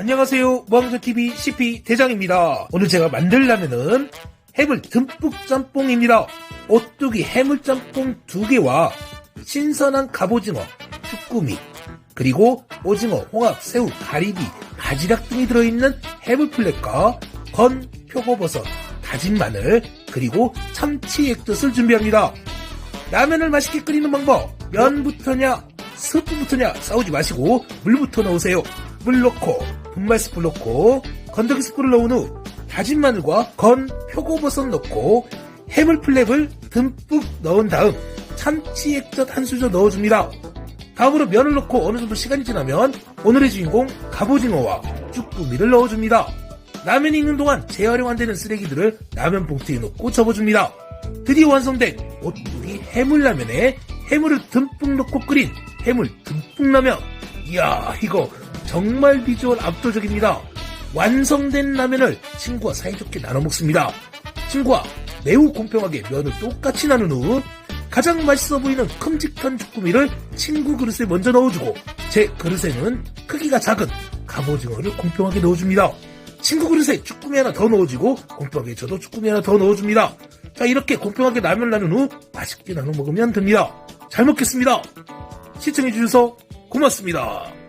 안녕하세요. 무항전TV CP 대장입니다. 오늘 제가 만들 라면은 해물 듬뿍 짬뽕입니다. 오뚜기 해물 짬뽕 두개와 신선한 갑오징어, 쭈꾸미, 그리고 오징어, 홍합, 새우, 가리비, 바지락 등이 들어있는 해물 플랫과 건, 표고버섯, 다진 마늘, 그리고 참치 액젓을 준비합니다. 라면을 맛있게 끓이는 방법 면부터냐 스프부터냐 싸우지 마시고 물부터 넣으세요 물 넣고 분말 스프 넣고 건더기 스프를 넣은 후 다진 마늘과 건 표고버섯 넣고 해물 플랩을 듬뿍 넣은 다음 참치 액젓 한 수저 넣어줍니다. 다음으로 면을 넣고 어느 정도 시간이 지나면 오늘의 주인공 갑오징어와 쭈꾸미를 넣어줍니다. 라면이 익는 동안 재활용 안 되는 쓰레기들을 라면 봉투에 넣고 접어줍니다. 드디어 완성된 오뚜기 해물라면에 해물을 듬뿍 넣고 끓인 해물 듬뿍 라면. 이야, 이거 정말 비주얼 압도적입니다. 완성된 라면을 친구와 사이좋게 나눠 먹습니다. 친구와 매우 공평하게 면을 똑같이 나눈 후 가장 맛있어 보이는 큼직한 주꾸미를 친구 그릇에 먼저 넣어주고 제 그릇에는 크기가 작은 갑오징어를 공평하게 넣어줍니다. 친구 그릇에 쭈꾸미 하나 더 넣어주고 공평하게 저도 쭈꾸미 하나 더 넣어줍니다. 자 이렇게 공평하게 라면 나눈 후 맛있게 나눠 먹으면 됩니다. 잘 먹겠습니다. 시청해주셔서 고맙습니다.